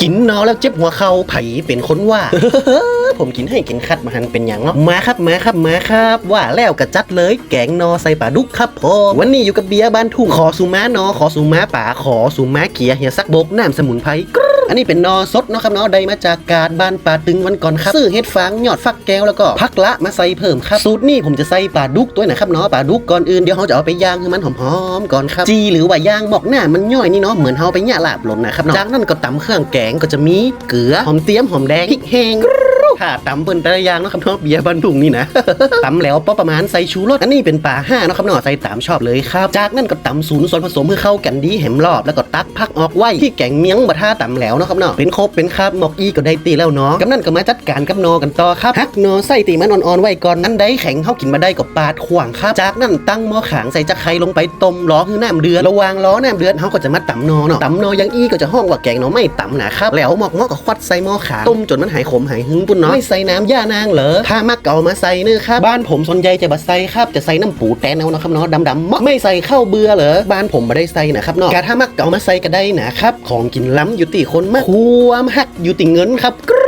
กินนอแล้วเจ็บหัวเข่าไผ่เป็นคนว่า ผมกินให้เก่งคัดมาหันเป็นอย่างเนาะมาครับมาครับมาครับ ว่าแล้วกระจัดเลย แกงนอใส่ปลาดุกครับพอวันนี้อยู่กับเบียร์บ้านทุ่งขอสูม้านอขอสูม้าป่าขอสูม้าเกียเฮียซักบกน้ำสมุนไพร อันนี้เป็นนอสดเนาะครับเนาะได้มาจากกาดบ้านป่าตึงวันก่อนครับซื้อเห็ดฟางยอดฟักแก้วแล้วก็พักละมาใส่เพิ่มครับสูตรนี้ผมจะใส่ปลาดุกตัวไหนะครับเนาะปลาดุกก่อนอื่นเดี๋ยวเขาจะเอาไปย่างให้มันหอมๆก่อนครับจีหรือว่าย่างหมอกหน้ามันย่อยนี่เนาะเหมือนเขาไปย่าลาบหล่นนะครับเนาะจากนั้นก็ตำเครื่องแกงก็จะมีเกลือหอมเตี้ยมหอมแดงพริกแห้ง ถ้าตำเปิ้นแต่ละอย่างเนาะครับเนาะเบียร์บันทุงนี่นะตำแล้วพอประมาณใส่ชูรสอันนี้เป็นป่าห้าเนาะครับเนาะใส่ตามชอบเลยครับ จากนั้นก็ตำศูนย์ส่วนผสมเพื่อเข้ากันดีแหมรอบแล้วก็ตักพักออกไว้ที่แกงเมียงบะท่าตำแล้วเนาะครับเนาะเป็นครบเป็นคาบหมอกอีก็ได้ตีแล้วเนาะกำนั่นก็มาจัดการกับนอกันต่อครับฮักนอใส่ตีมันอ่อนๆไว้ก่อนอันใดแข็งเข้ากินมาได้ก็ปาดขวางครับ จากนั้นตั้งหม้อขางใส่จะไคร้ลงไปต้มล้อคือน้ำเดือดระหวางล้อน้ำเดือดเขาก็จะมาตำนอเนาะตำนอยังอีก็จะห้องว่าแกงหนอไม่ตำนะครับแล้วหมอกหม้อก็ควัดใส่หม้อขางต้มจนมันหายขมหายหึงปุ่นเนาะไม่ใส่น้ำย่านางเหรอถ้ามักเก่ามาใส่เนื้อะครับบ้านผมส่วนใหญ่จะบัใส่ครับจะใส่น้ำปูแตนเอานะครับเนาะดำๆมะไม่ใส่ข้าวเบื่อเหรอบ้านผมไม่ได้ใส่นะครับเนาะกะถ้ามักเก่ามาใส่ก็ได้นะครับของกินล้ำอยู่ติคนมากความหักอยู่ติเงินครับกรู๊ด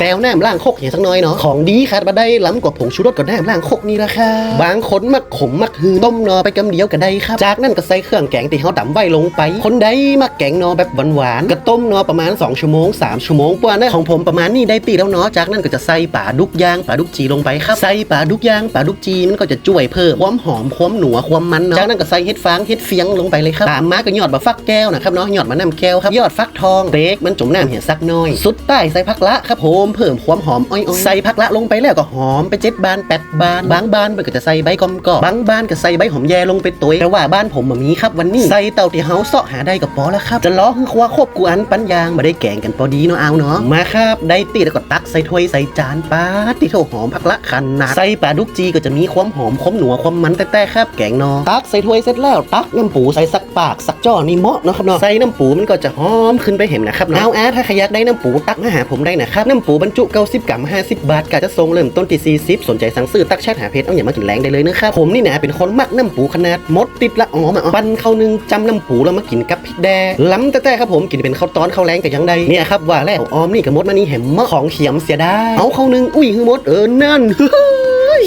แต้วแนมล่างโคกอย่างสักน้อยเนาะของดีขาดมาได้ล้ำกว่าผงชูรสกับแนมล่างโคกนี่ละค่ะบางคนมักขมมักหือต้มนอไปกำเดียวก็ได้ครับ จากนั้นก็ใส่เครื่องแกงที่เขาตำไว้ลงไป คนใดมักแกงนอแบบหวานๆก็ต้มนอประมาณ 2 ชั่วโมง 3 ชั่วโมงกว่านะของผมประมาณนี้ได้ตีแล้วเนาะจากนั้นก็จะใส่ป่าดุกยางป่าดุกจีลงไปครับใส่ป่าดุกยางป่าดุกจีมันก็จะช่วยเพิ่มความหอมความหนัวความมันเนาะจากนั้นก็ใส่เห็ดฟางเห็ดเฟียงลงไปเลยครับตามมาก็ยอดมะฟักแก้วนะครับเนาะยอดมะนาวแก้วครับยอดฟักทองเบรกมันจุ่มน้ำเหี่ยสักน้อย สุดใต้ใส่ผักละครับผมเพิ่มความหอมอ้อยๆใส่ผักละลงไปแล้วก็หอมไปเจ็ดบานแปดบาน บางบานมันก็จะใส่ใบกอมกอบางบานก็ใส่ใบหอมแยลงไปตัวแต่ว่าบ้านผมบ่มีครับวันนี้ใส่เต่าที่เฮาเสาะหาได้ก็พอแล้วครับ จะล้อคือคว้าครบกูอันปันยางมาได้แกงกันพอดีเนาะเอาเนาะมาครับได้ตีแล้วก็ตักใส่ถ้วยใส่จานปาดที่โถหอมผักละขนาดใส่ปลาดุกจีก็จะมีความหอมความหนัวความมันแต่ๆครับแกงนอตักใส่ถ้วยเสร็จแล้วตักน้ำปูใส่สักปากสักจ้อนี่เหมาะเนาะครับเนาะใส่น้ำปูมันก็จะหอมขึ้นไปเห็นนะครับเนาะเอาอถ้าใครอยากได้น้ำปูตักมาหาผมได้นะครับน้ำปูบรรจุ 90 กรัม 50 บาทกาจะทรงเริ่มต้นที่ 40 สนใจสั่งซื้อตักแชทหาเพจเอาอย่ามากินแรงได้เลยนะครับผมนี่นะเป็นคนมักน้ำปูขนาดมดติดละอ๋อมาปั้นข้าวนึงจำน้ำปูแล้วมากินกับพริกแดงล้ำแต่ๆครับผมกินเป็นข้าวตอนข้าวแรงแต่ยังใดเนี่ยครับว่าแล้วออมนี่กับมดมานี่แหมมะของเขียมเสียได้เอาข้าวนึงอุ้ยฮือมดเออนั่น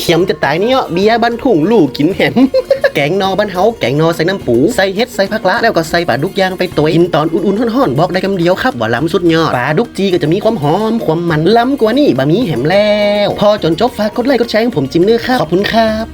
เขียมจะตายเนี่ยเบียร์บันทุ่งลูกกินแหมแกงนอบ้านเฮาแกงนอใส่น้ำปู ใส่เฮ็ดใส่ผักละแล้วก็ใส่ปลาดุกย่างไปตัวกินตอนอุ่นๆห่อนๆบอกได้คำเดียวครับว่าล้ำสุดยอดปลาดุกจีก็จะมีความหอมความมันล้ำกว่านี่บะหมี่แหมแล้ว พอจนจบฝากกดไลค์กดแชร์ให้ผมจิ้มเนื้อครับขอบคุณครับ